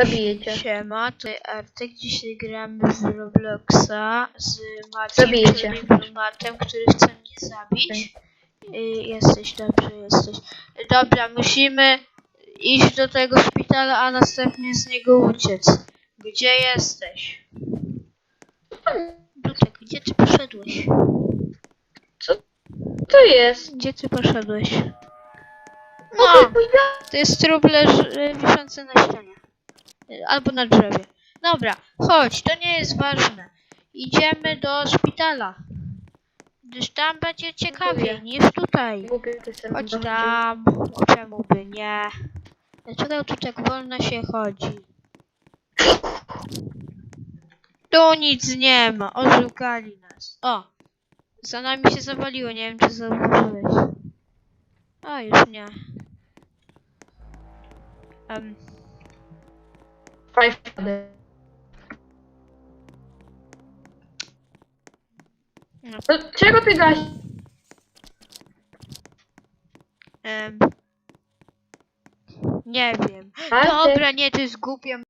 Zabiję cię. Siema, to jest Artek. Dzisiaj gramy w Robloxa z Zabiję Maciem, cię. czyli Matem, który chce mnie zabić. Y, jesteś, dobrze jesteś. Dobra, musimy iść do tego szpitala, a następnie z niego uciec. Gdzie jesteś? Dutek, gdzie ty poszedłeś? Co to jest? Gdzie ty poszedłeś? No, to jest trup leż- y, wiszący na ścianie. Albo na drzewie. Dobra, chodź, to nie jest ważne. Idziemy do szpitala. Gdyż tam będzie ciekawiej niż tutaj. Chodź tam. Czemu by nie? Dlaczego tu tak wolno się chodzi? Tu nic nie ma. Oszukali nas. O! Za nami się zawaliło. Nie wiem, czy zauważyłeś. O, już nie. Um, Five. No. No, czego ty gaś? em, nie wiem. Dobra, nie, to jest głupie.